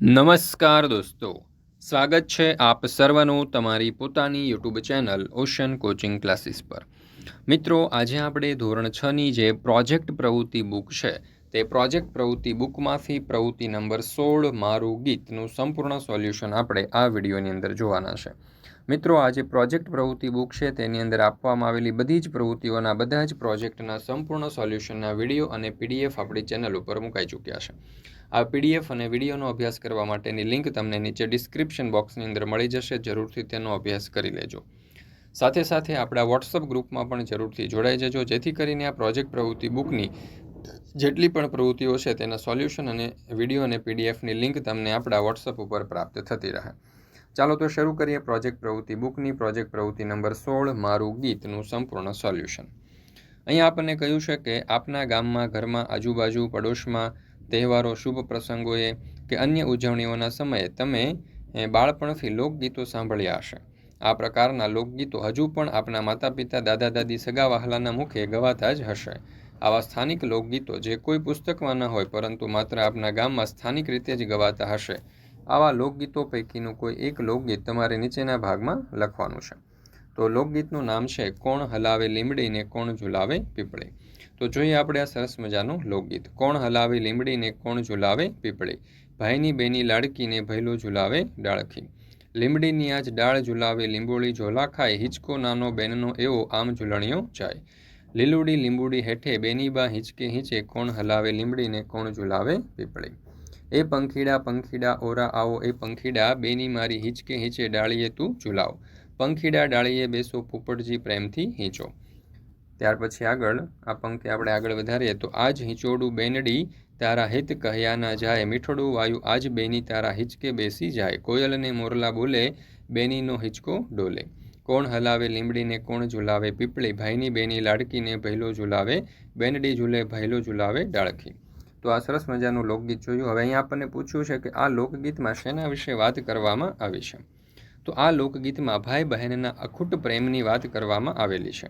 નમસ્કાર દોસ્તો. સ્વાગત છે આપ સર્વનું તમારી પોતાની YouTube channel Ocean Coaching Classes પર. મિત્રો, આજે આપણે ધોરણ છની જે પ્રોજેક્ટ પ્રવૃત્તિ બુક છે, તે પ્રોજેક્ટ પ્રવૃત્તિ બુકમાંથી પ્રવૃત્તિ નંબર સોળ મારું ગીતનું સંપૂર્ણ સોલ્યુશન આપણે આ વિડીયોની અંદર જોવાના છે. મિત્રો, આ જે પ્રોજેક્ટ પ્રવૃત્તિ બુક છે, તેની અંદર આપવામાં આવેલી બધી જ પ્રવૃત્તિઓના બધા જ પ્રોજેક્ટના સંપૂર્ણ સોલ્યુશનના વીડિયો અને પીડીએફ આપણી ચેનલ ઉપર મુકાઈ ચૂક્યા છે. આ પીડીએફ અને વિડીયોનો અભ્યાસ કરવા માટેની લિંક તમને નીચે ડિસ્ક્રિપ્શન બોક્સની અંદર મળી જશે, જરૂરથી તેનો અભ્યાસ કરી લેજો. સાથે સાથે આપણા વોટ્સઅપ ગ્રુપમાં પણ જરૂરથી જોડાઈ જજો, જેથી કરીને આ પ્રોજેક્ટ પ્રવૃત્તિ બુકની જેટલી પણ પ્રવૃત્તિઓ છે તેના સોલ્યુશન અને વીડિયો અને પીડીએફની લિંક તમને આપણા વોટ્સઅપ ઉપર પ્રાપ્ત થતી રહે. ચાલો તો શરૂ કરીએ પ્રોજેક્ટ પ્રવૃત્તિ બુકની. પ્રોજેક્ટ પ્રવૃત્તિ નંબર સોળ, મારું ગીતનું સંપૂર્ણ સોલ્યુશન. અહીં આપણને કહ્યું છે કે આપના ગામમાં, ઘરમાં, આજુબાજુ, પડોશમાં તહેવારો, શુભ પ્રસંગોએ કે અન્ય ઉજવણીઓના સમયે તમે બાળપણથી લોકગીતો સાંભળ્યા હશે. આ પ્રકારના લોકગીતો હજુ પણ આપના માતા પિતા દાદા દાદી સગા વહાલાના મુખે ગવાતા જ હશે. આવા સ્થાનિક લોકગીતો જે કોઈ પુસ્તકમાં ન હોય, પરંતુ માત્ર આપના ગામમાં સ્થાનિક રીતે જ ગવાતા હશે. આવા લોકગીતો પૈકીનું કોઈ એક લોકગીત તમારે નીચેના ભાગમાં લખવાનું છે. તો લોકગીતનું નામ છે, કોણ હલાવે લીમડીને કોણ ઝુલાવે પીપળે? તો જોઈએ આપણે આ સરસ મજાનું લોકગીત. કોણ હલાવે લીમડીને કોણ ઝુલાવે પીપળે? ભાઈની બેની લાડકીને ભૈલો ઝુલાવે ડાળખી. લીમડીની આજ ડાળ ઝુલાવે લીંબોળી ઝોલા ખાય, હિંચકો નાનો બેનનો એવો આમ ઝૂલણિયો જાય. લીલુડી લીંબુડી હેઠે બેની બા હિંચકે હિંચે કોણ હલાવે લીમડીને કોણ ઝુલાવે પીપળે? એ પંખીડા પંખીડા ઓરા આવો, એ પંખીડા બેની મારી હિંચકે હિંચે ડાળીએ તું ઝુલાવ. પંખીડા ડાળીએ બેસો, પોપટજી પ્રેમથી હિંચો. ત્યાર પછી આગળ, આ પંક્તિ આપણે આગળ વધારીએ, તો આજ હિંચોડું બેનડી તારા હિત કહ્યા ના જાય. મીઠડું વાયુ આજ બેની તારા હિંચકે બેસી જાય. કોયલને મોરલા બોલે, બેનીનો હિંચકો ડોલે. કોણ હલાવે લીમડીને, કોણ ઝુલાવે પીપળી? ભાઈની બેની લાડકીને ભૈલો ઝુલાવે, બેનડી ઝૂલે ભૈલો ઝુલાવે ડાળખી. તો આ સરસ મજાનું લોકગીત જોયું. હવે અહીંયા આપણને પૂછ્યું છે કે આ લોકગીતમાં શેના વિશે વાત કરવામાં આવી છે? તો આ લોકગીતમાં ભાઈ બહેનના અખૂટ પ્રેમની વાત કરવામાં આવેલી છે.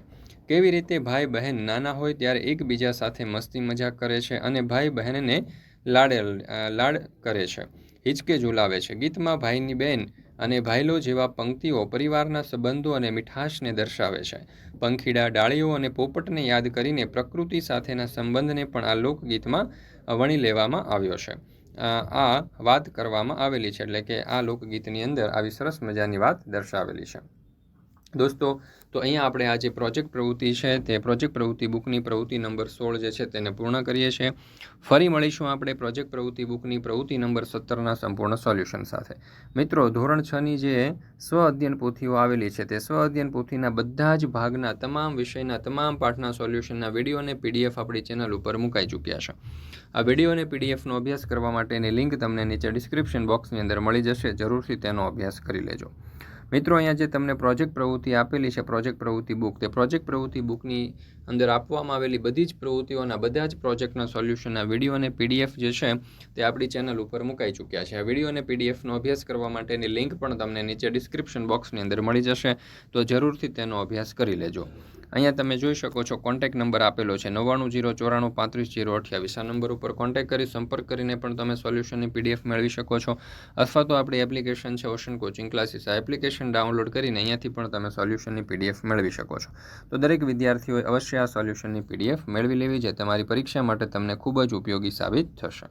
કેવી રીતે ભાઈ બહેન નાના હોય ત્યારે એકબીજા સાથે મસ્તી મજાક કરે છે અને ભાઈ બહેનને લાડે, લાડ કરે છે, હિચકે ઝુલાવે છે. ગીતમાં ભાઈની બહેન અને ભાઈલો જેવા પંક્તિઓ પરિવારના સંબંધો અને મીઠાશને દર્શાવે છે. પંખીડા, ડાળીઓ અને પોપટને યાદ કરીને પ્રકૃતિ સાથેના સંબંધને પણ આ લોકગીતમાં વણી લેવામાં આવ્યો છે. આ વાત કરવામાં આવેલી છે, એટલે કે આ લોકગીતની અંદર આવી સરસ મજાની વાત દર્શાવેલી છે. દોસ્તો, તો અહીંયા આપણે આ જે પ્રોજેક્ટ પ્રવૃત્તિ છે, તે પ્રોજેક્ટ પ્રવૃત્તિ બુકની પ્રવૃત્તિ નંબર સોળ જે છે, તેને પૂર્ણ કરીએ છીએ. ફરી મળીશું આપણે પ્રોજેક્ટ પ્રવૃત્તિ બુકની પ્રવૃત્તિ નંબર સત્તરના સંપૂર્ણ સોલ્યુશન સાથે. મિત્રો, ધોરણ છની જે સ્વ અધ્યયન પોથીઓ આવેલી છે, તે સ્વ અધ્યયન પોથીના બધા જ ભાગના તમામ વિષયના તમામ પાઠના સોલ્યુશનના વીડિયો અને પીડીએફ આપણી ચેનલ ઉપર મુકાઈ ચૂક્યા છે. આ વીડિયો અને પીડીએફનો અભ્યાસ કરવા માટેની લિંક તમને નીચે ડિસ્ક્રિપ્શન બોક્સની અંદર મળી જશે, જરૂરથી તેનો અભ્યાસ કરી લેજો. મિત્રો, અહીંયા જે તમને પ્રોજેક્ટ પ્રવૃત્તિ આપેલી છે પ્રોજેક્ટ પ્રવૃત્તિ બુક તે પ્રોજેક્ટ પ્રવૃત્તિ બુકની અંદર આપવામાં આવેલી બધી જ પ્રવૃત્તિઓના બધા જ પ્રોજેક્ટના સોલ્યુશનના વીડિયો અને પીડીએફ જે છે, તે આપણી ચેનલ ઉપર મુકાઈ ચૂક્યા છે. આ વીડિયો અને પીડીએફનો અભ્યાસ કરવા માટેની લિંક પણ તમને નીચે ડિસ્ક્રિપ્શન બોક્સની અંદર મળી જશે, તો જરૂરથી તેનો અભ્યાસ કરી લેજો. અહીંયા તમે જોઈ શકો છો કોન્ટેક નંબર આપેલો છે, નવ્વાણું જીરો ચોરાણું પાંત્રીસ જીરો અઠ્યાવીસ. આ નંબર ઉપર કોન્ટેક કરી, સંપર્ક કરીને પણ તમે સોલ્યુશનની પીડીએફ મેળવી શકો છો. અથવા તો આપણી એપ્લિકેશન છે ઓશન કોચિંગ ક્લાસીસ આ એપ્લિકેશન ડાઉનલોડ કરીને અહીંયાથી પણ તમે સોલ્યુશનની પીડીએફ મેળવી શકો છો. તો દરેક વિદ્યાર્થીઓએ અવશ્ય આ સોલ્યુશનની પીડીએફ મેળવી લેવી જે તમારી પરીક્ષા માટે તમને ખૂબ જ ઉપયોગી સાબિત થશે.